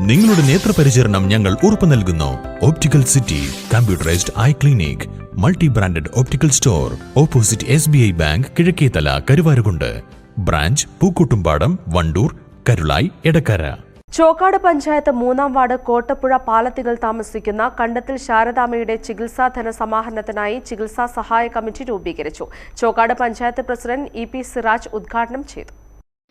നിങ്ങളുടെ നേത്രപരിചരണം ഞങ്ങൾ ഉറപ്പു നൽകുന്നു. Optical city computerised eye clinic multi branded optical store opposite S B I bank Kizhakkethala Karuvarakundu. Branch Pookkottumpadam Wandoor Karulai Edakkara Chokkad panchayat മൂന്നാം ward Kottappuzha പാലത്തികൾ താമസിക്കുന്ന കണ്ടത്തിൽ ശാരദാമ്മയുടെ ചികിത്സാ ധനസമാഹരണത്തിനായി ചികിത്സാ സഹായ കമ്മിറ്റി രൂപീകരിച്ചു. Chokkad panchayat president E P Siraj ഉദ്ഘാടനം ചെയ്തു.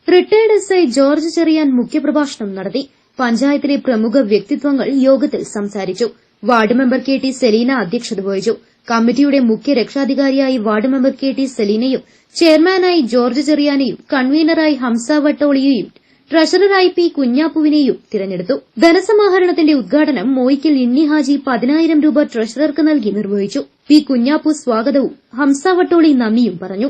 Retired S I George Cheriyan മുഖ്യപ്രഭാഷണം നടത്തി. പഞ്ചായത്തിലെ പ്രമുഖ വ്യക്തിത്വങ്ങൾ യോഗത്തിൽ സംസാരിച്ചു. Ward member K T Seleena അധ്യക്ഷത വഹിച്ചു. കമ്മിറ്റിയുടെ മുഖ്യ രക്ഷാധികാരിയായി വാർഡ് മെമ്പർ കെ ടി സെലീനയും ചെയർമാനായി ജോർജ് ചെറിയാനെയും കൺവീനറായി ഹംസ വട്ടോളിയെയും ട്രഷററായി പി കുഞ്ഞാപ്പുവിനെയും തിരഞ്ഞെടുത്തു. ധനസമാഹരണത്തിന്റെ ഉദ്ഘാടനം മോയിക്കൽ ഇന്നി ഹാജി പതിനായിരം രൂപ ട്രഷറർക്ക് നൽകി നിർവഹിച്ചു. പി കുഞ്ഞാപ്പു സ്വാഗതവും ഹംസ വട്ടോളി നന്ദിയും പറഞ്ഞു.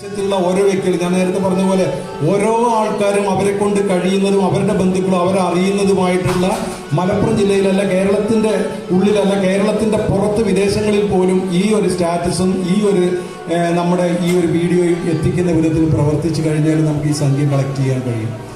ുള്ള ഓരോ വ്യക്തികൾ ഞാൻ നേരത്തെ പറഞ്ഞ പോലെ ഓരോ ആൾക്കാരും അവരെ കൊണ്ട് കഴിയുന്നതും അവരുടെ ബന്ധുക്കളും അവരെ അറിയുന്നതുമായിട്ടുള്ള മലപ്പുറം ജില്ലയിലല്ല കേരളത്തിന്റെ ഉള്ളിലല്ല കേരളത്തിന്റെ പുറത്ത് വിദേശങ്ങളിൽ പോലും ഈ ഒരു സ്റ്റാറ്റസും ഈ ഒരു നമ്മുടെ ഈ ഒരു വീഡിയോയും എത്തിക്കുന്ന വിധത്തിൽ പ്രവർത്തിച്ചു കഴിഞ്ഞാൽ നമുക്ക് ഈ സംഖ്യ കളക്ട് ചെയ്യാൻ കഴിയും.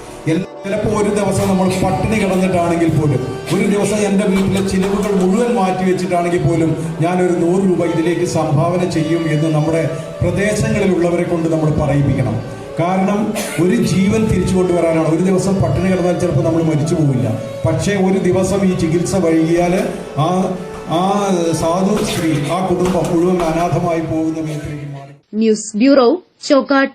ചിലപ്പോൾ ഒരു ദിവസം നമ്മൾ പട്ടിണി കിടന്നിട്ടാണെങ്കിൽ പോലും ഒരു ദിവസം എന്റെ വീട്ടിലെ ചിലവുകൾ മുഴുവൻ മാറ്റി വെച്ചിട്ടാണെങ്കിൽ പോലും ഞാനൊരു നൂറ് രൂപ ഇതിലേക്ക് സംഭാവന ചെയ്യും എന്ന് നമ്മുടെ പ്രദേശങ്ങളിലുള്ളവരെ കൊണ്ട് നമ്മൾ പറയിപ്പിക്കണം. കാരണം ഒരു ജീവൻ തിരിച്ചു കൊണ്ടുവരാനാണ്. ഒരു ദിവസം പട്ടിണി കിടന്നാൽ ചിലപ്പോൾ നമ്മൾ മരിച്ചു പോവില്ല. പക്ഷേ ഒരു ദിവസം ഈ ചികിത്സ വൈകിയാൽ ആ ആ സാധു സ്ത്രീ ആ കുടുംബം മുഴുവൻ അനാഥമായി പോകുന്ന വിധത്തിലേക്ക് മാറി. News bureau Chokkad.